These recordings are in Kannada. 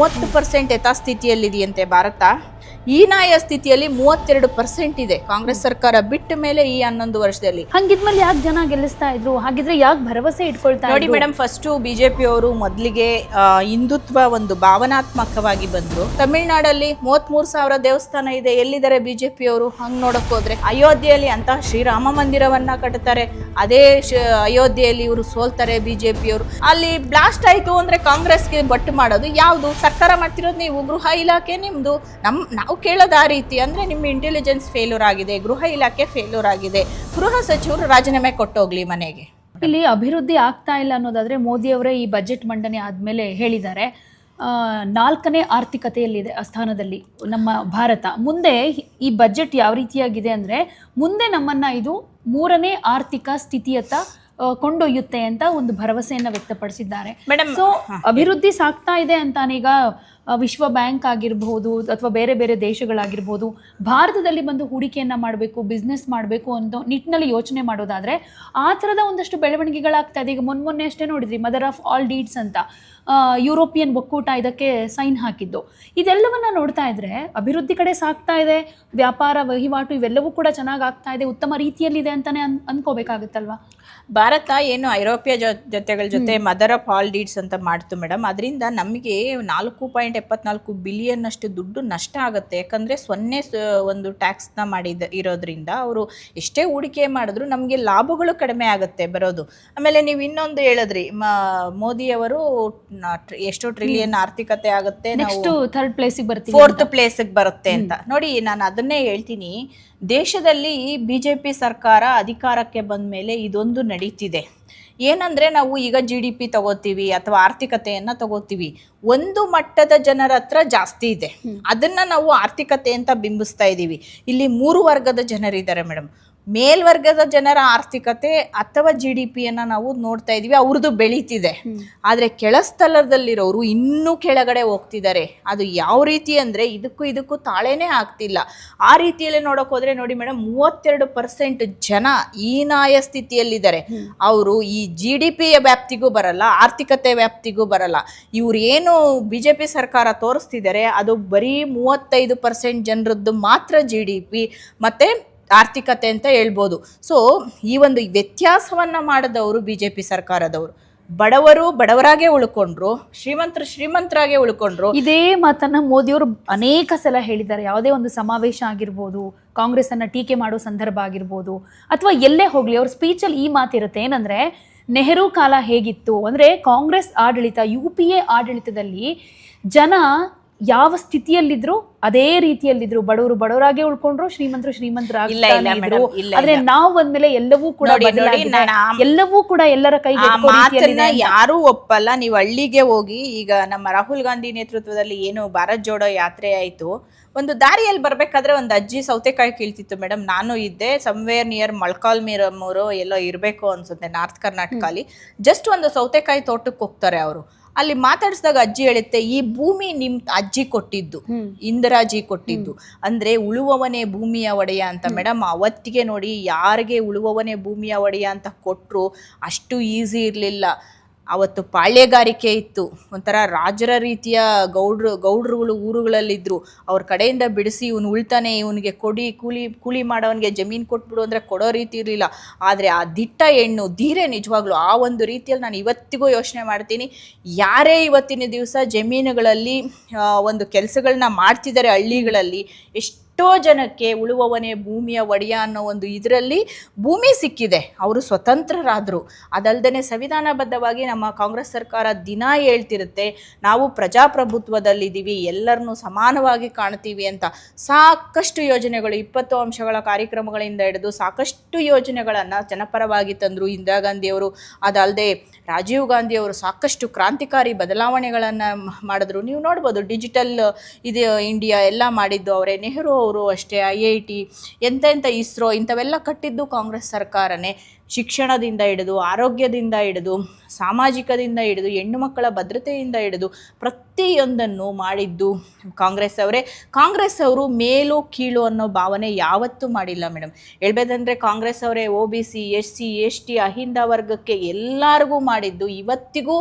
ಮೂವತ್ತು ಪರ್ಸೆಂಟ್ ಯಥಾಸ್ಥಿತಿಯಲ್ಲಿದೆಯಂತೆ ಭಾರತ. ಹೀನಾಯ ಸ್ಥಿತಿಯಲ್ಲಿ ಮೂವತ್ತೆರಡು ಪರ್ಸೆಂಟ್ ಇದೆ. ಕಾಂಗ್ರೆಸ್ ಸರ್ಕಾರ ಬಿಟ್ಟ ಮೇಲೆ ಈ ಹನ್ನೊಂದು ವರ್ಷದಲ್ಲಿ. ಹಂಗಿದ್ಮೇಲೆ ಯಾಕೆ ಜನ ಗೆಲ್ಲಿಸ್ತಾ ಇದ್ರು? ಹಾಗಿದ್ರೆ ಯಾಕೆ ಭರವಸೆ ಇಟ್ಕೊಳ್ತಾ ನೋಡಿ? ಮೇಡಮ್ ಫಸ್ಟು ಬಿಜೆಪಿ ಅವರು ಮೊದಲಿಗೆ ಹಿಂದುತ್ವ ಒಂದು ಭಾವನಾತ್ಮಕವಾಗಿ ಬಂದ್ರು. ತಮಿಳ್ನಾಡಲ್ಲಿ ಮೂವತ್ಮೂರು ಸಾವಿರ ದೇವಸ್ಥಾನ ಇದೆ. ಎಲ್ಲಿದ್ದಾರೆ ಬಿಜೆಪಿ ಅವರು ಹಂಗ್ ನೋಡಕ್ ಹೋದ್ರೆ ಅಯೋಧ್ಯೆಯಲ್ಲಿ ಅಂತ ಶ್ರೀರಾಮ ಮಂದಿರವನ್ನ ಕಟ್ತಾರೆ. ಅದೇ ಅಯೋಧ್ಯೆಯಲ್ಲಿ ಇವರು ಸೋಲ್ತಾರೆ ಬಿಜೆಪಿ ಅವರು ಅಲ್ಲಿ ಬ್ಲಾಸ್ಟ್ ಆಯ್ತು ಅಂದ್ರೆ ಕಾಂಗ್ರೆಸ್ಗೆ ಬಟ್ಟು ಮಾಡೋದು ಯಾವುದು? ಸರ್ಕಾರ ಮಾಡ್ತಿರೋದು ನೀವು ಗೃಹ ಇಲಾಖೆ ನಿಮ್ಮದು ನಮ್ಮ ನಾವು ಕೇಳೋದು ಆ ರೀತಿ ಅಂದರೆ ನಿಮ್ಮ ಇಂಟೆಲಿಜೆನ್ಸ್ ಫೇಲ್ಯೂರ್ ಆಗಿದೆ, ಗೃಹ ಇಲಾಖೆ ಫೇಲ್ಯೂರ್ ಆಗಿದೆ. ಗೃಹ ಸಚಿವರು ರಾಜೀನಾಮೆ ಕೊಟ್ಟೋಗ್ಲಿ ಮನೆಗೆ. ಇಲ್ಲಿ ಅಭಿವೃದ್ಧಿ ಆಗ್ತಾ ಇಲ್ಲ ಅನ್ನೋದಾದರೆ ಮೋದಿಯವರೇ ಈ ಬಜೆಟ್ ಮಂಡನೆ ಆದಮೇಲೆ ಹೇಳಿದ್ದಾರೆ. ನಾಲ್ಕನೇ ಆರ್ಥಿಕತೆಯಲ್ಲಿದೆ ಸ್ಥಾನದಲ್ಲಿ ನಮ್ಮ ಭಾರತ. ಮುಂದೆ ಈ ಬಜೆಟ್ ಯಾವ ರೀತಿಯಾಗಿದೆ ಅಂದರೆ ಮುಂದೆ ನಮ್ಮನ್ನು ಇದು ಮೂರನೇ ಆರ್ಥಿಕ ಸ್ಥಿತಿಯತ್ತ ಕೊಂಡೊಯ್ಯುತ್ತೆ ಅಂತ ಒಂದು ಭರವಸೆಯನ್ನು ವ್ಯಕ್ತಪಡಿಸಿದ್ದಾರೆ. ಮೇಡಮ್ ಸೊ ಅಭಿವೃದ್ಧಿ ಸಾಗ್ತಾ ಇದೆ ಅಂತಾನೀಗ ವಿಶ್ವ ಬ್ಯಾಂಕ್ ಆಗಿರಬಹುದು ಅಥವಾ ಬೇರೆ ಬೇರೆ ದೇಶಗಳಾಗಿರ್ಬೋದು ಭಾರತದಲ್ಲಿ ಬಂದು ಹೂಡಿಕೆಯನ್ನು ಮಾಡಬೇಕು ಬಿಸ್ನೆಸ್ ಮಾಡಬೇಕು ಅಂತ ನಿಟ್ಟಿನಲ್ಲಿ ಯೋಚನೆ ಮಾಡೋದಾದ್ರೆ ಆ ಥರದ ಒಂದಷ್ಟು ಬೆಳವಣಿಗೆಗಳಾಗ್ತಾ ಇದೆ. ಈಗ ಮೊನ್ನೆ ಮೊನ್ನೆ ಅಷ್ಟೇ ನೋಡಿದ್ರಿ ಮದರ್ ಆಫ್ ಆಲ್ ಡೀಡ್ಸ್ ಅಂತ ಯುರೋಪಿಯನ್ ಒಕ್ಕೂಟ ಇದಕ್ಕೆ ಸೈನ್ ಹಾಕಿದ್ದು. ಇದೆಲ್ಲವನ್ನ ನೋಡ್ತಾ ಇದ್ರೆ ಅಭಿವೃದ್ಧಿ ಕಡೆ ಸಾಗ್ತಾ ಇದೆ ವ್ಯಾಪಾರ ವಹಿವಾಟು ಇವೆಲ್ಲವೂ ಕೂಡ ಚೆನ್ನಾಗಿ ಆಗ್ತಾ ಇದೆ ಉತ್ತಮ ರೀತಿಯಲ್ಲಿದೆ ಅಂತಾನೆ ಅನ್ ಅನ್ಕೋಬೇಕಾಗುತ್ತಲ್ವಾ? ಭಾರತ ಏನು ಐರೋಪ್ಯ ಜೊತೆಗಳ ಜೊತೆ ಮದರ್ ಆಫ್ ಆಲ್ ಡೀಡ್ಸ್ ಅಂತ ಮಾಡ್ತು ಮೇಡಮ್. ಅದರಿಂದ ನಮಗೆ ನಾಲ್ಕು ಪಾಯಿಂಟ್ ಎಪ್ಪತ್ನಾಲ್ಕು ಬಿಲಿಯನ್ ಅಷ್ಟು ದುಡ್ಡು ನಷ್ಟ ಆಗುತ್ತೆ. ಯಾಕಂದರೆ ಸೊನ್ನೆ ಒಂದು ಟ್ಯಾಕ್ಸ್ನ ಮಾಡಿದ ಇರೋದ್ರಿಂದ ಅವರು ಎಷ್ಟೇ ಹೂಡಿಕೆ ಮಾಡಿದ್ರು ನಮಗೆ ಲಾಭಗಳು ಕಡಿಮೆ ಆಗುತ್ತೆ ಬರೋದು. ಆಮೇಲೆ ನೀವು ಇನ್ನೊಂದು ಹೇಳಿದ್ರಿ ಮ- ಮೋದಿಯವರು ಎಷ್ಟೋ ಟ್ರಿಲಿಯನ್ ಆರ್ಥಿಕತೆ ಆಗುತ್ತೆ ನಾವು ನೆಕ್ಸ್ಟ್ ಥರ್ಡ್ ಪ್ಲೇಸಿಗೆ ಬರ್ತೀವಿ ಫೋರ್ತ್ ಪ್ಲೇಸಿಗೆ ಬರುತ್ತೆ ಅಂತ. ನೋಡಿ ನಾನು ಅದನ್ನೇ ಹೇಳ್ತೀನಿ. ದೇಶದಲ್ಲಿ ಬಿಜೆಪಿ ಜೆ ಪಿ ಸರ್ಕಾರ ಅಧಿಕಾರಕ್ಕೆ ಬಂದ ಮೇಲೆ ಇದೊಂದು ನಡೀತಿದೆ. ಏನಂದ್ರೆ ನಾವು ಈಗ ಜಿ ಡಿ ಪಿ ತಗೋತೀವಿ ಅಥವಾ ಆರ್ಥಿಕತೆಯನ್ನು ತಗೋತೀವಿ. ಒಂದು ಮಟ್ಟದ ಜನರ ಹತ್ರ ಜಾಸ್ತಿ ಇದೆ. ಅದನ್ನ ನಾವು ಆರ್ಥಿಕತೆ ಅಂತ ಬಿಂಬಿಸ್ತಾ ಇದ್ದೀವಿ ಇಲ್ಲಿ ಮೂರು ವರ್ಗದ ಜನರಿದ್ದಾರೆ ಮೇಡಮ್. ಮೇಲ್ವರ್ಗದ ಜನರ ಆರ್ಥಿಕತೆ ಅಥವಾ ಜಿ ಡಿ ಪಿಯನ್ನು ನಾವು ನೋಡ್ತಾ ಇದ್ದೀವಿ ಅವ್ರದ್ದು ಬೆಳೀತಿದೆ. ಆದರೆ ಕೆಳಸ್ಥಳದಲ್ಲಿರೋರು ಇನ್ನೂ ಕೆಳಗಡೆ ಹೋಗ್ತಿದ್ದಾರೆ. ಅದು ಯಾವ ರೀತಿ ಅಂದರೆ ಇದಕ್ಕೂ ಇದಕ್ಕೂ ತಾಳೇನೇ ಆಗ್ತಿಲ್ಲ. ಆ ರೀತಿಯಲ್ಲಿ ನೋಡೋಕೆ ಹೋದ್ರೆ ನೋಡಿ ಮೇಡಮ್ ಮೂವತ್ತೆರಡು ಪರ್ಸೆಂಟ್ ಜನ ಹೀನಾಯ ಸ್ಥಿತಿಯಲ್ಲಿದ್ದಾರೆ. ಅವರು ಈ ಜಿ ಡಿ ಪಿಯ ವ್ಯಾಪ್ತಿಗೂ ಬರಲ್ಲ ಆರ್ಥಿಕತೆ ವ್ಯಾಪ್ತಿಗೂ ಬರಲ್ಲ. ಇವ್ರು ಏನು ಬಿ ಜೆ ಪಿ ಸರ್ಕಾರ ತೋರಿಸ್ತಿದ್ದಾರೆ ಅದು ಬರೀ ಮೂವತ್ತೈದು ಪರ್ಸೆಂಟ್ ಜನರದ್ದು ಮಾತ್ರ ಜಿ ಡಿ ಪಿ ಮತ್ತು ಆರ್ಥಿಕತೆ ಅಂತ ಹೇಳ್ಬೋದು. ಸೊ ಈ ಒಂದು ವ್ಯತ್ಯಾಸವನ್ನು ಮಾಡಿದವರು ಬಿ ಜೆ ಪಿ ಸರ್ಕಾರದವರು. ಬಡವರು ಬಡವರಾಗೆ ಉಳ್ಕೊಂಡ್ರು, ಶ್ರೀಮಂತರು ಶ್ರೀಮಂತರಾಗೆ ಉಳ್ಕೊಂಡ್ರು. ಇದೇ ಮಾತನ್ನ ಮೋದಿಯವರು ಅನೇಕ ಸಲ ಹೇಳಿದ್ದಾರೆ. ಯಾವುದೇ ಒಂದು ಸಮಾವೇಶ ಆಗಿರ್ಬೋದು ಕಾಂಗ್ರೆಸ್ ಅನ್ನ ಟೀಕೆ ಮಾಡೋ ಸಂದರ್ಭ ಆಗಿರ್ಬೋದು, ಅಥವಾ ಎಲ್ಲೇ ಹೋಗ್ಲಿ, ಅವ್ರ ಸ್ಪೀಚಲ್ಲಿ ಈ ಮಾತಿರುತ್ತೆ ಏನಂದ್ರೆ, ನೆಹರು ಕಾಲ ಹೇಗಿತ್ತು? ಅಂದ್ರೆ ಕಾಂಗ್ರೆಸ್ ಆಡಳಿತ, ಯು ಪಿ ಎ ಆಡಳಿತದಲ್ಲಿ ಜನ ಯಾವ ಸ್ಥಿತಿಯಲ್ಲಿದ್ರು ಅದೇ ರೀತಿಯಲ್ಲಿದ್ರು ಬಡವರು ಬಡವರಾಗೆ ಉಳ್ಕೊಂಡ್ರು ಶ್ರೀಮಂತರು ಶ್ರೀಮಂತರಾಗಿದ್ರು ಆದ್ರೆ ನಾವು ಬಂದ್ಮೇಲೆ ಎಲ್ಲವೂ ಕೂಡ ಎಲ್ಲವೂ ಕೂಡ ಎಲ್ಲರ ಕೈಗೆ ಯಾರು ಎಟ್ಕೋ ಮಾತನ್ನ ಯಾರೂ ಒಪ್ಪಲ್ಲ. ನೀವು ಹಳ್ಳಿಗೆ ಹೋಗಿ ಈಗ ನಮ್ಮ ರಾಹುಲ್ ಗಾಂಧಿ ನೇತೃತ್ವದಲ್ಲಿ ಏನು ಭಾರತ್ ಜೋಡೋ ಯಾತ್ರೆ ಆಯ್ತು ಒಂದು ದಾರಿಯಲ್ಲಿ ಬರ್ಬೇಕಾದ್ರೆ ಒಂದು ಅಜ್ಜಿ ಸೌತೆಕಾಯಿ ಕೀಳ್ತಿತ್ತು ಮೇಡಮ್. ನಾನು ಇದ್ದೆ ಸಮ್ವೇರ್ ನಿಯರ್ ಮೊಳ್ಕಾಲ್ ಮೀರಮ್ಮೂರು ಎಲ್ಲೋ ಇರಬೇಕು ಅನ್ಸುತ್ತೆ ನಾರ್ತ್ ಕರ್ನಾಟಕಲ್ಲಿ. ಜಸ್ಟ್ ಒಂದು ಸೌತೆಕಾಯಿ ತೋಟಕ್ಕೆ ಹೋಗ್ತಾರೆ ಅವರು. ಅಲ್ಲಿ ಮಾತಾಡಿಸಿದಾಗ ಅಜ್ಜಿ ಹೇಳುತ್ತೆ ಈ ಭೂಮಿ ನಿಮ್ ಅಜ್ಜಿ ಕೊಟ್ಟಿದ್ದು. ಇಂದಿರಾಜಿ ಕೊಟ್ಟಿದ್ದು. ಅಂದ್ರೆ ಉಳುವವನೇ ಭೂಮಿಯ ಒಡೆಯ ಅಂತ ಮೇಡಮ್. ಅವತ್ತಿಗೆ ನೋಡಿ ಯಾರಿಗೆ ಉಳುವವನೇ ಭೂಮಿಯ ಒಡೆಯ ಅಂತ ಕೊಟ್ರು ಅಷ್ಟು ಈಸಿ ಇರಲಿಲ್ಲ. ಅವತ್ತು ಪಾಳ್ಯಗಾರಿಕೆ ಇತ್ತು. ಒಂಥರ ರಾಜರ ರೀತಿಯ ಗೌಡ್ರು, ಗೌಡ್ರುಗಳು ಊರುಗಳಲ್ಲಿದ್ದರು ಅವ್ರ ಕಡೆಯಿಂದ ಬಿಡಿಸಿ ಇವನು ಉಳ್ತಾನೆ, ಇವನಿಗೆ ಕೊಡಿ, ಕೂಲಿ ಕೂಲಿ ಮಾಡೋವನಿಗೆ ಜಮೀನು ಕೊಟ್ಬಿಡು ಅಂದರೆ ಕೊಡೋ ರೀತಿ ಇರಲಿಲ್ಲ. ಆದರೆ ಆ ದಿಟ್ಟ ಹೆಣ್ಣು, ಧೀರೆ ನಿಜವಾಗ್ಲೂ ಆ ಒಂದು ರೀತಿಯಲ್ಲಿ ನಾನು ಇವತ್ತಿಗೂ ಯೋಚನೆ ಮಾಡ್ತೀನಿ. ಯಾರೇ ಇವತ್ತಿನ ದಿವಸ ಜಮೀನುಗಳಲ್ಲಿ ಒಂದು ಕೆಲಸಗಳನ್ನ ಮಾಡ್ತಿದ್ದಾರೆ ಹಳ್ಳಿಗಳಲ್ಲಿ, ಎಷ್ಟು ಎಷ್ಟೋ ಜನಕ್ಕೆ ಉಳುವವನೇ ಭೂಮಿಯ ಒಡೆಯ ಅನ್ನೋ ಒಂದು ಇದರಲ್ಲಿ ಭೂಮಿ ಸಿಕ್ಕಿದೆ. ಅವರು ಸ್ವತಂತ್ರರಾದರು. ಅದಲ್ಲದೆ ಸಂವಿಧಾನಬದ್ಧವಾಗಿ ನಮ್ಮ ಕಾಂಗ್ರೆಸ್ ಸರ್ಕಾರ ದಿನ ಹೇಳ್ತಿರುತ್ತೆ, ನಾವು ಪ್ರಜಾಪ್ರಭುತ್ವದಲ್ಲಿದ್ದೀವಿ, ಎಲ್ಲರನ್ನೂ ಸಮಾನವಾಗಿ ಕಾಣ್ತೀವಿ ಅಂತ. ಸಾಕಷ್ಟು ಯೋಜನೆಗಳು, ಇಪ್ಪತ್ತು ಅಂಶಗಳ ಕಾರ್ಯಕ್ರಮಗಳಿಂದ ಹಿಡಿದು ಸಾಕಷ್ಟು ಯೋಜನೆಗಳನ್ನು ಜನಪರವಾಗಿ ತಂದರು ಇಂದಿರಾ ಗಾಂಧಿಯವರು. ಅದಲ್ಲದೆ ರಾಜೀವ್ ಗಾಂಧಿಯವರು ಸಾಕಷ್ಟು ಕ್ರಾಂತಿಕಾರಿ ಬದಲಾವಣೆಗಳನ್ನು ಮಾಡಿದ್ರು. ನೀವು ನೋಡ್ಬೋದು ಡಿಜಿಟಲ್, ಇದು ಇಂಡಿಯಾ ಎಲ್ಲ ಮಾಡಿದ್ದು ಅವರೇ. ನೆಹರು ಅಷ್ಟೇ ಐ ಐ ಟಿ ಎಂಥ ಇಸ್ರೋ ಇಂಥವೆಲ್ಲ ಕಟ್ಟಿದ್ದು ಕಾಂಗ್ರೆಸ್ ಸರ್ಕಾರನೇ. ಶಿಕ್ಷಣದಿಂದ ಹಿಡಿದು, ಆರೋಗ್ಯದಿಂದ ಹಿಡಿದು, ಸಾಮಾಜಿಕದಿಂದ ಹಿಡಿದು, ಹೆಣ್ಣು ಮಕ್ಕಳ ಭದ್ರತೆಯಿಂದ ಹಿಡಿದು ಪ್ರತಿಯೊಂದನ್ನು ಮಾಡಿದ್ದು ಕಾಂಗ್ರೆಸ್ ಅವರೇ. ಕಾಂಗ್ರೆಸ್ ಅವರು ಮೇಲು ಕೀಳು ಅನ್ನೋ ಭಾವನೆ ಯಾವತ್ತೂ ಮಾಡಿಲ್ಲ ಮೇಡಮ್ ಹೇಳ್ಬೇಕಂದ್ರೆ ಕಾಂಗ್ರೆಸ್ ಅವರೇ, O B C, S C, S T, Ahinda ವರ್ಗಕ್ಕೆ ಎಲ್ಲರಿಗೂ ಮಾಡಿದ್ದು. ಇವತ್ತಿಗೂ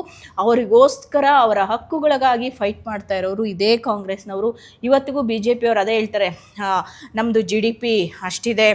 ಅವರಿಗೋಸ್ಕರ ಅವರ ಹಕ್ಕುಗಳಿಗಾಗಿ ಫೈಟ್ ಮಾಡ್ತಾ ಇರೋರು ಇದೇ ಕಾಂಗ್ರೆಸ್ನವರು. ಇವತ್ತಿಗೂ ಬಿ ಜೆ ಪಿಯವರು ಅದೇ ಹೇಳ್ತಾರೆ ನಮ್ಮದು ಜಿ ಡಿ ಪಿ ಅಷ್ಟಿದೆ.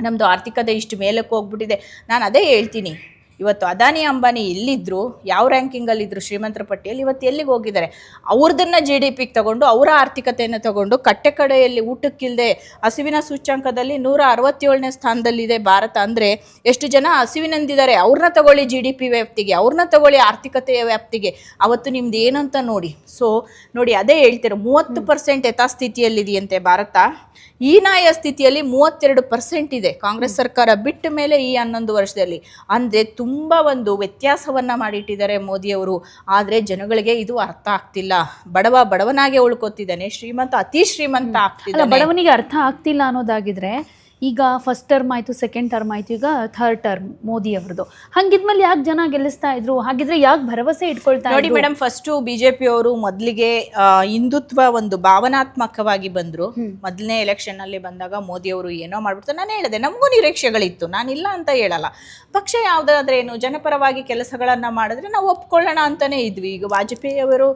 ನಮ್ಮದು ಆರ್ಥಿಕತೆ ಇಷ್ಟು ಮೇಲಕ್ಕೆ ಹೋಗ್ಬಿಟ್ಟಿದೆ. ನಾನು ಅದೇ ಹೇಳ್ತೀನಿ. ಇವತ್ತು ಅದಾನಿ ಅಂಬಾನಿ ಎಲ್ಲಿದ್ದರು ಯಾವ ರ್ಯಾಂಕಿಂಗಲ್ಲಿದ್ದರು ಶ್ರೀಮಂತರ ಪಟ್ಟಿಯಲ್ಲಿ ಇವತ್ತು ಎಲ್ಲಿಗೆ ಹೋಗಿದ್ದಾರೆ? ಅವ್ರದನ್ನ ಜಿ ಡಿ ಪಿಗೆ ತಗೊಂಡು, ಅವರ ಆರ್ಥಿಕತೆಯನ್ನು ತಗೊಂಡು, ಕಟ್ಟೆ ಕಡೆಯಲ್ಲಿ ಊಟಕ್ಕಿಲ್ಲದೆ ಹಸಿವಿನ ಸೂಚ್ಯಾಂಕದಲ್ಲಿ ನೂರ ಅರವತ್ತೇಳನೇ ಸ್ಥಾನದಲ್ಲಿದೆ ಭಾರತ ಅಂದರೆ ಎಷ್ಟು ಜನ ಹಸಿವಿನಂದಿದ್ದಾರೆ ಅವ್ರನ್ನ ತಗೊಳ್ಳಿ ಜಿ ಡಿ ಪಿ ವ್ಯಾಪ್ತಿಗೆ, ಅವ್ರನ್ನ ತಗೊಳ್ಳಿ ಆರ್ಥಿಕತೆಯ ವ್ಯಾಪ್ತಿಗೆ. ಅವತ್ತು ನಿಮ್ದು ಏನಂತ ನೋಡಿ. ಸೊ ನೋಡಿ, ಅದೇ ಹೇಳ್ತಿರೋ ಮೂವತ್ತು ಪರ್ಸೆಂಟ್ ಯಥಾಸ್ಥಿತಿಯಲ್ಲಿದೆಯಂತೆ ಭಾರತ. ಈ ನಾಯ ಸ್ಥಿತಿಯಲ್ಲಿ ಮೂವತ್ತೆರಡು ಪರ್ಸೆಂಟ್ ಇದೆ ಕಾಂಗ್ರೆಸ್ ಸರ್ಕಾರ ಬಿಟ್ಟ ಮೇಲೆ ಈ ಹನ್ನೊಂದು ವರ್ಷದಲ್ಲಿ. ಅಂದರೆ ತುಂಬ ಒಂದು ವ್ಯತ್ಯಾಸವನ್ನ ಮಾಡಿಟ್ಟಿದ್ದಾರೆ ಮೋದಿಯವರು. ಆದರೆ ಜನಗಳಿಗೆ ಇದು ಅರ್ಥ ಆಗ್ತಿಲ್ಲ. ಬಡವ ಬಡವನಾಗೆ ಉಳ್ಕೊತಿದ್ದಾನೆ ಶ್ರೀಮಂತ ಅತಿ ಶ್ರೀಮಂತ ಆಗ್ತಿಲ್ಲ ಬಡವನಿಗೆ ಅರ್ಥ ಆಗ್ತಿಲ್ಲ ಅನ್ನೋದಾಗಿದ್ರೆ ಈಗ ಫಸ್ಟ್ ಟರ್ಮ್ ಆಯ್ತು ಸೆಕೆಂಡ್ ಟರ್ಮ್ ಆಯ್ತು ಈಗ ಥರ್ಡ್ ಟರ್ಮ್ ಮೋದಿ ಅವ್ರದ್ದು ಹಂಗಿದ್ಮೇಲೆ ಯಾಕೆ ಜನ ಗೆಲ್ಲಿಸ್ತಾ ಇದ್ರು? ಹಾಗಿದ್ರೆ ಯಾಕೆ ಭರವಸೆ ಇಟ್ಕೊಳ್ತಾ ನೋಡಿ ಮೇಡಂ ಮೇಡಮ್ ಫಸ್ಟು ಬಿಜೆಪಿ ಅವರು ಮೊದಲಿಗೆ ಹಿಂದುತ್ವ ಒಂದು ಭಾವನಾತ್ಮಕವಾಗಿ ಬಂದ್ರು. ಮೊದಲನೇ ಎಲೆಕ್ಷನ್ ಅಲ್ಲಿ ಬಂದಾಗ ಮೋದಿ ಅವರು ಏನೋ ಮಾಡ್ಬಿಡ್ತಾರೆ ನಾನು ಹೇಳಿದೆ ನಮಗೂ ನಿರೀಕ್ಷೆಗಳಿತ್ತು. ನಾನಿಲ್ಲ ಅಂತ ಹೇಳಲ್ಲ. ಪಕ್ಷ ಯಾವುದಾದ್ರೆ ಏನು ಜನಪರವಾಗಿ ಕೆಲಸಗಳನ್ನ ಮಾಡಿದ್ರೆ ನಾವು ಒಪ್ಕೊಳ್ಳೋಣ ಅಂತಾನೆ ಇದ್ವಿ. ಈಗ ವಾಜಪೇಯಿ ಅವರು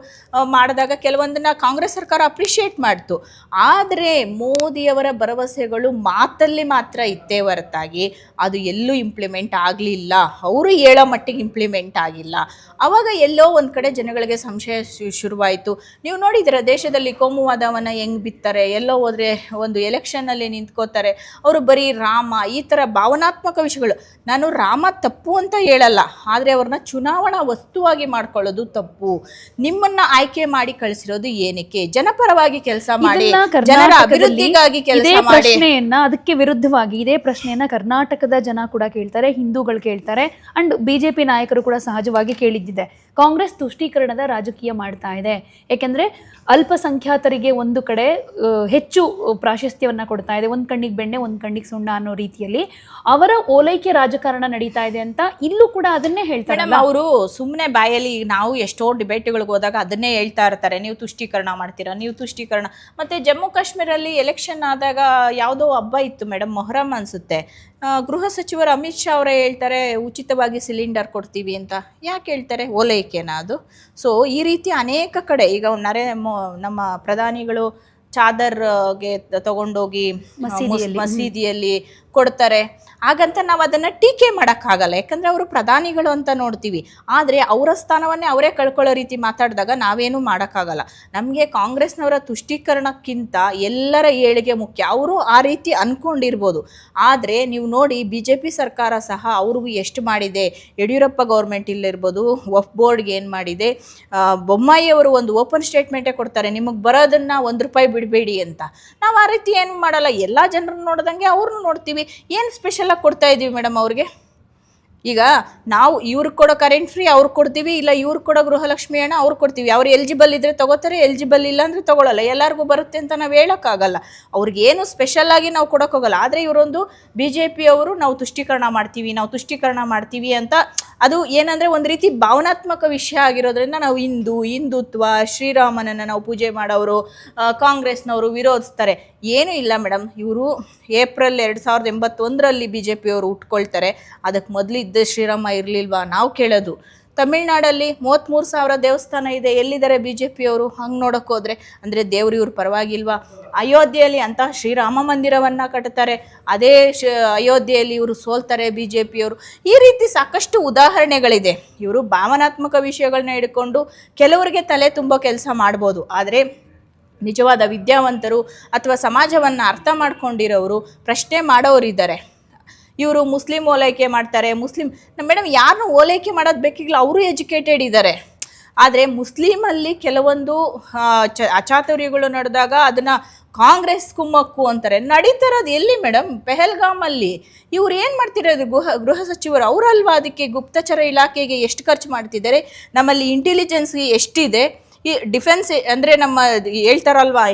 ಮಾಡಿದಾಗ ಕೆಲವೊಂದನ್ನ ಕಾಂಗ್ರೆಸ್ ಸರ್ಕಾರ ಅಪ್ರಿಷಿಯೇಟ್ ಮಾಡ್ತು. ಆದರೆ ಮೋದಿಯವರ ಭರವಸೆಗಳು ಮಾತಲ್ಲಿ ಮಾತ್ರ ಇತ್ತೇ ಹೊರತಾಗಿ ಅದು ಎಲ್ಲೂ ಇಂಪ್ಲಿಮೆಂಟ್ ಆಗಲಿಲ್ಲ. ಅವರು ಹೇಳೋ ಮಟ್ಟಿಗೆ ಇಂಪ್ಲಿಮೆಂಟ್ ಆಗಿಲ್ಲ. ಅವಾಗ ಎಲ್ಲೋ ಒಂದು ಕಡೆ ಜನಗಳಿಗೆ ಸಂಶಯ ಶುರುವಾಯಿತು. ನೀವು ನೋಡಿದ್ರೆ ದೇಶದಲ್ಲಿ ಕೋಮುವಾದವನ್ನು ಹೆಂಗೆ ಬಿತ್ತಾರೆ ಎಲ್ಲೋ ಹೋದರೆ ಒಂದು ಎಲೆಕ್ಷನ್ನಲ್ಲಿ ನಿಂತ್ಕೋತಾರೆ. ಅವರು ಬರೀ ರಾಮ ಈ ಥರ ಭಾವನಾತ್ಮಕ ವಿಷಯಗಳು. ನಾನು ರಾಮ ತಪ್ಪು ಅಂತ ಹೇಳಲ್ಲ ಆದರೆ ಅವ್ರನ್ನ ಚುನಾವಣಾ ವಸ್ತುವಾಗಿ ಮಾಡ್ಕೊಳ್ಳೋದು ತಪ್ಪು. ನಿಮ್ಮನ್ನ ಆಯ್ಕೆ ಮಾಡಿ ಕಳಿಸಿರೋದು ಏನಕ್ಕೆ? ಜನಪರವಾಗಿ ಕೆಲಸ ಮಾಡಿ ಜನರ ಅಭಿವೃದ್ಧಿಗಾಗಿ ಕೆಲಸ ಮಾಡಿ. ಅದಕ್ಕೆ ವಿರುದ್ಧವಾಗಿ ಇದೇ ಪ್ರಶ್ನೆಯನ್ನು ಕರ್ನಾಟಕದ ಜನ ಕೂಡ ಕೇಳ್ತಾರೆ, ಹಿಂದೂಗಳು ಕೇಳ್ತಾರೆ ಅಂಡ್ ಬಿಜೆಪಿ ನಾಯಕರು ಕೂಡ ಸಹಜವಾಗಿ ಕೇಳಿದ್ದಿದೆ. ಕಾಂಗ್ರೆಸ್ ತುಷ್ಟೀಕರಣದ ರಾಜಕೀಯ ಮಾಡ್ತಾ ಇದೆ. ಯಾಕೆಂದ್ರೆ ಅಲ್ಪಸಂಖ್ಯಾತರಿಗೆ ಒಂದು ಕಡೆ ಹೆಚ್ಚು ಪ್ರಾಶಸ್ತ್ಯವನ್ನ ಕೊಡ್ತಾ ಇದೆ. ಒಂದು ಕಣ್ಣಿಗೆ ಬೆಣ್ಣೆ, ಒಂದು ಕಣ್ಣಿಗೆ ಸುಣ್ಣ ಅನ್ನೋ ರೀತಿಯಲ್ಲಿ. ಅವರ ಓಲೈಕೆ ರಾಜಕಾರಣ ನಡೀತಾ ಇದೆ ಅಂತ ಇಲ್ಲೂ ಕೂಡ ಅದನ್ನೇ ಹೇಳ್ತಾರೆ ಅವರು ಸುಮ್ಮನೆ ಬಾಯಲ್ಲಿ ನಾವು ಎಷ್ಟೋ ಡಿಬೇಟ್ಗಳಿಗೆ ಹೋದಾಗ ಅದನ್ನೇ ಹೇಳ್ತಾ ಇರ್ತಾರೆ. ನೀವು ತುಷ್ಟೀಕರಣ ಮಾಡ್ತೀರಾ, ನೀವು ತುಷ್ಟೀಕರಣ. ಮತ್ತೆ ಜಮ್ಮು ಕಾಶ್ಮೀರಲ್ಲಿ ಎಲೆಕ್ಷನ್ ಆದಾಗ ಯಾವುದೋ ಹಬ್ಬ ಇತ್ತು ಮೇಡಮ್ ಮೊಹರಂ ಅನ್ಸುತ್ತೆ. ಗೃಹ ಸಚಿವರು ಅಮಿತ್ ಶಾ ಅವರೇ ಹೇಳ್ತಾರೆ ಉಚಿತವಾಗಿ ಸಿಲಿಂಡರ್ ಕೊಡ್ತೀವಿ ಅಂತ. ಯಾಕೆ ಹೇಳ್ತಾರೆ? ಓಲೈಕೆನಾ ಅದು? ಸೊ ಈ ರೀತಿ ಅನೇಕ ಕಡೆ ಈಗ ನರೇ ನಮ್ಮ ಪ್ರಧಾನಿಗಳು ಚಾದರ್ಗೆ ತಗೊಂಡೋಗಿ ಮಸೀದಿಯಲ್ಲಿ ಕೊಡ್ತಾರೆ. ಹಾಗಂತ ನಾವು ಅದನ್ನು ಟೀಕೆ ಮಾಡೋಕ್ಕಾಗಲ್ಲ. ಯಾಕಂದರೆ ಅವರು ಪ್ರಧಾನಿಗಳು ಅಂತ ನೋಡ್ತೀವಿ. ಆದರೆ ಅವರ ಸ್ಥಾನವನ್ನೇ ಅವರೇ ಕಳ್ಕೊಳ್ಳೋ ರೀತಿ ಮಾತಾಡಿದಾಗ ನಾವೇನು ಮಾಡೋಕ್ಕಾಗಲ್ಲ. ನಮಗೆ ಕಾಂಗ್ರೆಸ್ನವರ ತುಷ್ಟೀಕರಣಕ್ಕಿಂತ ಎಲ್ಲರ ಏಳಿಗೆ ಮುಖ್ಯ. ಅವರು ಆ ರೀತಿ ಅಂದ್ಕೊಂಡಿರ್ಬೋದು ಆದರೆ ನೀವು ನೋಡಿ ಬಿ ಜೆ ಪಿ ಸರ್ಕಾರ ಸಹ ಅವ್ರಿಗೂ ಎಷ್ಟು ಮಾಡಿದೆ. ಯಡಿಯೂರಪ್ಪ ಗೌರ್ಮೆಂಟ್ ಇಲ್ಲಿರ್ಬೋದು ವಫ್ ಬೋರ್ಡ್ಗೆ ಏನು ಮಾಡಿದೆ. ಬೊಮ್ಮಾಯಿ ಅವರು ಒಂದು ಓಪನ್ ಸ್ಟೇಟ್ಮೆಂಟೇ ಕೊಡ್ತಾರೆ, ನಿಮಗೆ ಬರೋದನ್ನು ಒಂದು ರೂಪಾಯಿ ಬಿಡಬೇಡಿ ಅಂತ. ನಾವು ಆ ರೀತಿ ಏನು ಮಾಡಲ್ಲ. ಎಲ್ಲ ಜನರನ್ನು ನೋಡ್ದಂಗೆ ಅವ್ರನ್ನೂ ನೋಡ್ತೀವಿ. ಏನು ಸ್ಪೆಷಲಾಗಿ ಕೊಡ್ತಾ ಇದ್ದೀವಿ ಮೇಡಮ್ ಅವ್ರಿಗೆ? ಈಗ ನಾವು ಇವ್ರಿಗೆ ಕೊಡೋ ಕರೆಂಟ್ ಫ್ರೀ ಅವ್ರಿಗೆ ಕೊಡ್ತೀವಿ, ಇಲ್ಲ ಇವ್ರಿಗೆ ಕೊಡೋ ಗೃಹಲಕ್ಷ್ಮಿ ಹಣ ಅವ್ರು ಕೊಡ್ತೀವಿ. ಅವ್ರು ಎಲಿಜಿಬಲ್ ಇದ್ದರೆ ತಗೋತಾರೆ ಎಲ್ಜಿಬಲ್ ಇಲ್ಲ ಅಂದರೆ ತಗೊಳ್ಳಲ್ಲ ಎಲ್ಲರಿಗೂ ಬರುತ್ತೆ ಅಂತ ನಾವು ಹೇಳೋಕ್ಕಾಗಲ್ಲ ಅವ್ರಿಗೇನು ಸ್ಪೆಷಲ್ ಆಗಿ ನಾವು ಕೊಡೋಕ್ಕೋಗಲ್ಲ ಆದರೆ ಇವರೊಂದು ಬಿ ಜೆ ಪಿಯವರು ನಾವು ತುಷ್ಟೀಕರಣ ಮಾಡ್ತೀವಿ, ನಾವು ತುಷ್ಟೀಕರಣ ಮಾಡ್ತೀವಿ ಅಂತ ಅದು ಏನಂದರೆ ಒಂದು ರೀತಿ ಭಾವನಾತ್ಮಕ ವಿಷಯ ಆಗಿರೋದ್ರಿಂದ ನಾವು ಹಿಂದೂ, ಹಿಂದುತ್ವ, ಶ್ರೀರಾಮನನ್ನು ನಾವು ಪೂಜೆ ಮಾಡೋರು ಕಾಂಗ್ರೆಸ್ನವರು ವಿರೋಧಿಸ್ತಾರೆ. ಏನೂ ಇಲ್ಲ ಮೇಡಮ್. ಇವರು ಏಪ್ರಿಲ್ ಎರಡು ಸಾವಿರದ ಎಂಬತ್ತೊಂದರಲ್ಲಿ ಬಿ ಜೆ ಪಿಯವರು ಉಟ್ಕೊಳ್ತಾರೆ. ಅದಕ್ಕೆ ಮೊದಲು ಇದ್ದ ಶ್ರೀರಾಮ ಇರಲಿಲ್ವಾ? ನಾವು ಕೇಳೋದು. ತಮಿಳ್ನಾಡಲ್ಲಿ ಮೂವತ್ತ್ಮೂರು ಸಾವಿರ ದೇವಸ್ಥಾನ ಇದೆ. ಎಲ್ಲಿದ್ದಾರೆ ಬಿ ಜೆ ಪಿಯವರು ಹಂಗೆ ನೋಡೋಕೆ ಹೋದರೆ, ಅಂದರೆ ದೇವ್ರು ಇವ್ರು ಪರವಾಗಿಲ್ವಾ? ಅಯೋಧ್ಯೆಯಲ್ಲಿ ಅಂತಹ ಶ್ರೀರಾಮ ಮಂದಿರವನ್ನು ಕಟ್ತಾರೆ. ಅದೇ ಶ, ಅಯೋಧ್ಯೆಯಲ್ಲಿ ಇವರು ಸೋಲ್ತಾರೆ ಬಿ ಜೆ ಪಿಯವರು ಈ ರೀತಿ ಸಾಕಷ್ಟು ಉದಾಹರಣೆಗಳಿದೆ. ಇವರು ಭಾವನಾತ್ಮಕ ವಿಷಯಗಳನ್ನ ಇಟ್ಕೊಂಡು ಕೆಲವರಿಗೆ ತಲೆ ತುಂಬ ಕೆಲಸ ಮಾಡ್ಬೋದು. ಆದರೆ ನಿಜವಾದ ವಿದ್ಯಾವಂತರು ಅಥವಾ ಸಮಾಜವನ್ನು ಅರ್ಥ ಮಾಡ್ಕೊಂಡಿರೋರು, ಪ್ರಶ್ನೆ ಮಾಡೋರಿದ್ದಾರೆ. ಇವರು ಮುಸ್ಲಿಂ ಓಲೈಕೆ ಮಾಡ್ತಾರೆ, ಮುಸ್ಲಿಂ ಮೇಡಮ್ ಯಾರನ್ನೂ ಓಲೈಕೆ ಮಾಡೋದು ಬೇಕಿಲ್ಲ, ಅವರು ಎಜುಕೇಟೆಡ್ ಇದ್ದಾರೆ ಆದರೆ ಮುಸ್ಲಿಮಲ್ಲಿ ಕೆಲವೊಂದು ಚ, ಅಚಾತುರ್ಯಗಳು ನಡೆದಾಗ ಅದನ್ನು ಕಾಂಗ್ರೆಸ್ ಕುಮ್ಮಕ್ಕು ಅಂತಾರೆ. ನಡೀತಾ ಇರೋದು ಎಲ್ಲಿ ಮೇಡಮ್ ಪೆಹಲ್ಗಾಮಲ್ಲಿ. ಇವ್ರು ಏನು ಮಾಡ್ತಿರೋದು? ಗೃಹ ಗೃಹ ಸಚಿವರು ಅವರಲ್ವಾ ಅದಕ್ಕೆ ಗುಪ್ತಚರ ಇಲಾಖೆಗೆ ಎಷ್ಟು ಖರ್ಚು ಮಾಡ್ತಿದ್ದಾರೆ? ನಮ್ಮಲ್ಲಿ ಇಂಟೆಲಿಜೆನ್ಸ್ಗೆ ಎಷ್ಟಿದೆ? ಈ ಡಿಫೆನ್ಸ್ ಅಂದ್ರೆ ನಮ್ಮ ಹೇಳ್ತಾರಲ್ವಾ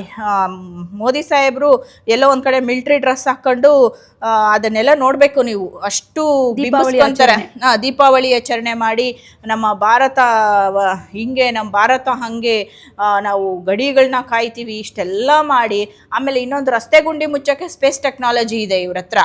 ಮೋದಿ ಸಾಹೇಬ್ರು ಎಲ್ಲೋ ಒಂದು ಕಡೆ ಮಿಲ್ಟ್ರಿ ಡ್ರೆಸ್ ಹಾಕೊಂಡು ಆ, ಅದನ್ನೆಲ್ಲ ನೋಡಬೇಕು ನೀವು. ಅಷ್ಟು ಬಿಂಬಿಸ್ಕೊಂತಾರೆ. ದೀಪಾವಳಿ ಆಚರಣೆ ಮಾಡಿ ನಮ್ಮ ಭಾರತ ಹಿಂಗೆ ನಮ್ಮ ಭಾರತ ಹಂಗೆ ನಾವು ಗಡಿಗಳನ್ನ ಕಾಯ್ತೀವಿ ಇಷ್ಟೆಲ್ಲ ಮಾಡಿ ಆಮೇಲೆ ಇನ್ನೊಂದು ರಸ್ತೆ ಗುಂಡಿ ಮುಚ್ಚಕ್ಕೆ ಸ್ಪೇಸ್ ಟೆಕ್ನಾಲಜಿ ಇದೆ ಇವ್ರ ಹತ್ರ.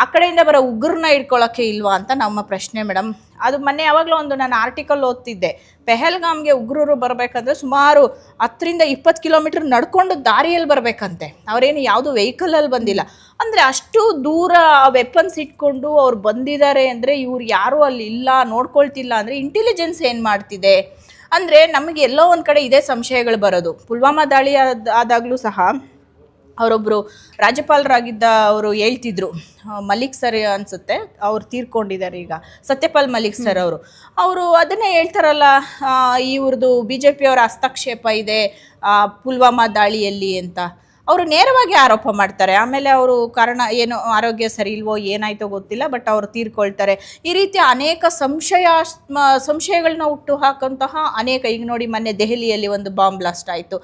ಆ ಕಡೆಯಿಂದ ಬರೋ ಉಗ್ರನ್ನ ಇಟ್ಕೊಳ್ಳೋಕ್ಕೆ ಇಲ್ವಾ ಅಂತ ನಮ್ಮ ಪ್ರಶ್ನೆ, ಮೇಡಮ್. ಅದು ಮೊನ್ನೆ ಯಾವಾಗಲೂ ಒಂದು ನಾನು ಆರ್ಟಿಕಲ್ ಓದ್ತಿದ್ದೆ. ಪೆಹಲ್ಗಾಮ್ಗೆ ಉಗ್ರರು ಬರಬೇಕಂದ್ರೆ ಸುಮಾರು ಹತ್ತರಿಂದ ಇಪ್ಪತ್ತು ಕಿಲೋಮೀಟರ್ ನಡ್ಕೊಂಡು ದಾರಿಯಲ್ಲಿ ಬರಬೇಕಂತೆ. ಅವರೇನು ಯಾವುದು ವೆಹಿಕಲಲ್ಲಿ ಬಂದಿಲ್ಲ. ಅಂದರೆ ಅಷ್ಟು ದೂರ ವೆಪನ್ಸ್ ಇಟ್ಕೊಂಡು ಅವ್ರು ಬಂದಿದ್ದಾರೆ ಅಂದರೆ ಇವ್ರು ಯಾರೂ ಅಲ್ಲಿ ಇಲ್ಲ, ನೋಡ್ಕೊಳ್ತಿಲ್ಲ ಅಂದರೆ ಇಂಟೆಲಿಜೆನ್ಸ್ ಏನು ಮಾಡ್ತಿದೆ? ಅಂದರೆ ನಮಗೆ ಎಲ್ಲೋ ಒಂದು ಕಡೆ ಇದೇ ಸಂಶಯಗಳು ಬರೋದು. ಪುಲ್ವಾಮಾ ದಾಳಿ ಆದ, ಆದಾಗಲೂ ಸಹ ಅವರೊಬ್ಬರು ರಾಜ್ಯಪಾಲರಾಗಿದ್ದ ಅವರು ಹೇಳ್ತಿದ್ರು. ಮಲ್ಲಿಕ್ ಮಲಿಕ್ ಸರ್ ಅನ್ಸುತ್ತೆ ಅವ್ರು ತೀರ್ಕೊಂಡಿದ್ದಾರೆ ಈಗ. ಸತ್ಯಪಾಲ್ ಮಲಿಕ್ ಸರ್ ಅವರು. ಅವರು ಅದನ್ನೇ ಹೇಳ್ತಾರಲ್ಲ ಇವ್ರದ್ದು ಬಿ ಜೆ ಪಿಯವರ ಹಸ್ತಕ್ಷೇಪ ಇದೆ ಪುಲ್ವಾಮಾ ದಾಳಿಯಲ್ಲಿ ಅಂತ. ಅವರು ನೇರವಾಗಿ ಆರೋಪ ಮಾಡ್ತಾರೆ. ಆಮೇಲೆ ಅವರು ಕಾರಣ ಏನು ಆರೋಗ್ಯ ಸರಿ ಇಲ್ವೋ ಏನಾಯ್ತೋ ಗೊತ್ತಿಲ್ಲ ಬಟ್ ಅವರು ತೀರ್ಕೊಳ್ತಾರೆ. ಈ ರೀತಿ ಅನೇಕ ಸಂಶಯ ಸಂಶಯಗಳನ್ನ ಹುಟ್ಟು ಹಾಕಂತಹ ಅನೇಕ ಈಗ ನೋಡಿ ಮೊನ್ನೆ ದೆಹಲಿಯಲ್ಲಿ ಒಂದು ಬಾಂಬ್ ಬ್ಲಾಸ್ಟ್ ಆಯಿತು.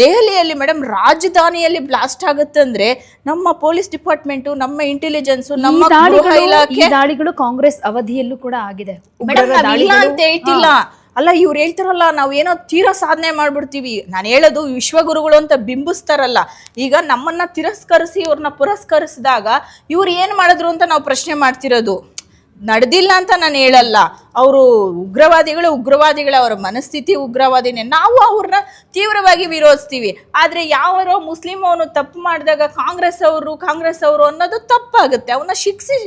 ದೆಹಲಿಯಲ್ಲಿ ಮೇಡಮ್ ರಾಜಧಾನಿಯಲ್ಲಿ ಬ್ಲಾಸ್ಟ್ ಆಗುತ್ತೆ ಅಂದ್ರೆ ನಮ್ಮ ಪೊಲೀಸ್ ಡಿಪಾರ್ಟ್ಮೆಂಟ್ ನಮ್ಮ ಇಂಟೆಲಿಜೆನ್ಸ್ ನಮ್ಮ ದಾಳಿಗಳು ಈ ಇಲಾಖೆ ದಾಳಿಗಳು ಕಾಂಗ್ರೆಸ್ ಅವಧಿಯಲ್ಲೂ ಕೂಡ ಆಗಿದೆ. ಮೇಡಮ್ ಇಲ್ಲ ನಾವಿಲ್ಲ ಅಂತ ಹೇಳ್ತಿಲ್ಲ. ಅಲ್ಲ, ಇವ್ರು ಹೇಳ್ತಾರಲ್ಲ, ನಾವು ಏನೋ ತೀರಾ ಸಾಧನೆ ಮಾಡ್ಬಿಡ್ತೀವಿ. ನಾನು ಹೇಳೋದು ವಿಶ್ವಗುರುಗಳು ಅಂತ ಬಿಂಬಿಸ್ತಾರಲ್ಲ. ಈಗ ನಮ್ಮನ್ನ ತಿರಸ್ಕರಿಸಿ ಇವ್ರನ್ನ ಪುರಸ್ಕರಿಸಿದಾಗ ಇವ್ರು ಏನು ಮಾಡಿದ್ರು ಅಂತ ನಾವು ಪ್ರಶ್ನೆ ಮಾಡ್ತಿರೋದು. ನಡೆದಿಲ್ಲ ಅಂತ ನಾನು ಹೇಳಲ್ಲ. ಅವರು ಉಗ್ರವಾದಿಗಳು ಉಗ್ರವಾದಿಗಳ, ಅವರ ಮನಸ್ಥಿತಿ ಉಗ್ರವಾದಿನೇ. ನಾವು ಅವ್ರನ್ನ ತೀವ್ರವಾಗಿ ವಿರೋಧಿಸ್ತೀವಿ. ಆದರೆ ಯಾವರೋ ಮುಸ್ಲಿಂ ಅವನು ತಪ್ಪು ಮಾಡಿದಾಗ ಕಾಂಗ್ರೆಸ್ ಅವರು ಕಾಂಗ್ರೆಸ್ ಅವರು ಅನ್ನೋದು ತಪ್ಪಾಗುತ್ತೆ. ಅವನ್ನ ಶಿಕ್ಷೆ,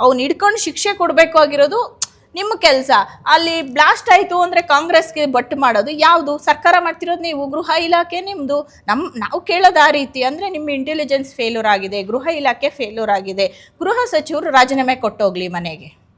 ಅವ್ನು ಹಿಡ್ಕೊಂಡು ಶಿಕ್ಷೆ ಕೊಡಬೇಕು ಆಗಿರೋದು ನಿಮ್ಮ ಕೆಲಸ. ಅಲ್ಲಿ ಬ್ಲಾಸ್ಟ್ ಆಯಿತು ಅಂದರೆ ಕಾಂಗ್ರೆಸ್ಗೆ ಬಟ್ಟು ಮಾಡೋದು ಯಾವುದು? ಸರ್ಕಾರ ಮಾಡ್ತಿರೋದು ನೀವು, ಗೃಹ ಇಲಾಖೆ ನಿಮ್ಮದು ನಮ್ಮ ನಾವು ಕೇಳೋದು ಆ ರೀತಿ ಅಂದರೆ ನಿಮ್ಮ ಇಂಟೆಲಿಜೆನ್ಸ್ ಫೇಲ್ಯೂರ್ ಆಗಿದೆ, ಗೃಹ ಇಲಾಖೆ ಫೇಲ್ಯೂರ್ ಆಗಿದೆ. ಗೃಹ ಸಚಿವರು ರಾಜೀನಾಮೆ ಕೊಟ್ಟೋಗ್ಲಿ ಮನೆಗೆ.